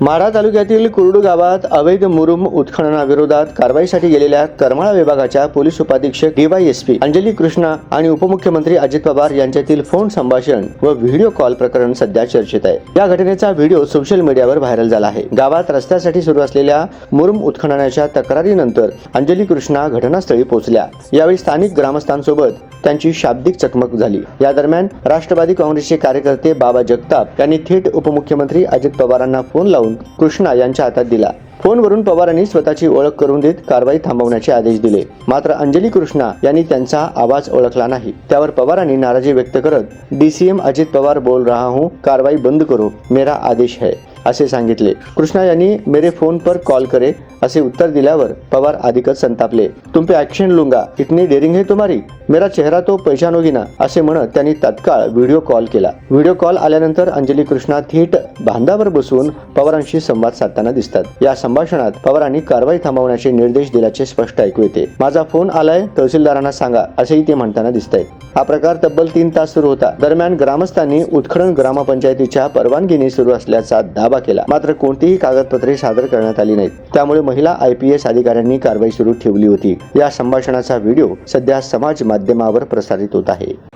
माढा तालुक्यातील कुरडू गावात अवैध मुरुम उत्खननाविरोधात कारवाईसाठी गेलेल्या करमाळा विभागाच्या पोलीस उपाधीक्षक डीवायएसपी अंजली कृष्णा आणि उपमुख्यमंत्री अजित पवार यांच्यातील फोन संभाषण व व्हिडिओ कॉल प्रकरण सध्या चर्चेत आहे. या घटनेचा व्हिडिओ सोशल मीडियावर व्हायरल झाला आहे. गावात रस्त्यासाठी सुरू असलेल्या मुरुम उत्खननाच्या तक्रारीनंतर अंजली कृष्णा घटनास्थळी पोहोचल्या. यावेळी स्थानिक ग्रामस्थांसोबत त्यांची शाब्दिक चकमक झाली. या दरम्यान राष्ट्रवादी काँग्रेसचे कार्यकर्ते बाबा जगताप यांनी थेट उपमुख्यमंत्री अजित पवारांना फोन लावून कृष्णा यांच्या हातात दिला. फोनवरून पवारांनी स्वतःची ओळख करून देत कारवाई थांबवण्याचे आदेश दिले. मात्र अंजली कृष्णा यांनी त्यांचा आवाज ओळखला नाही. त्यावर पवारांनी नाराजी व्यक्त करत डीसीएम अजित पवार बोल रहा हूं कारवाई बंद करो मेरा आदेश है. असे सांगितले. कृष्णा यांनी मेरे फोन पर कॉल करे असे उत्तर दिल्यावर पवार अधिकच संतापले. तुमपे ऍक्शन लुंगा इतनी डेअरिंग है तुम्हारी? मेरा चेहरा तो पहचानोगी असे म्हणत त्यांनी तत्काळ व्हिडिओ कॉल केला. व्हिडिओ कॉल आल्यानंतर अंजली कृष्णा थेट बांधावर बसून पवारांशी संवाद साधताना दिसतात. या संभाषणात पवारांनी कारवाई थांबवण्याचे निर्देश दिल्याचे स्पष्ट ऐकू येते. माझा फोन आलाय तहसीलदारांना सांगा असेही ते म्हणताना दिसत हा प्रकार तब्बल तीन तास सुरू होता. दरम्यान ग्रामस्थांनी उत्खनन ग्रामपंचायतीच्या परवानगीने सुरू असल्याचा दावा केला. मात्र कोणतीही कागदपत्रे सादर करण्यात आली नाहीत. त्यामुळे महिला आय पी एस अधिकाऱ्यांनी कारवाई सुरू ठेवली होती. या संभाषणाचा व्हिडिओ सध्या समाज माध्यमावर प्रसारित होत आहे.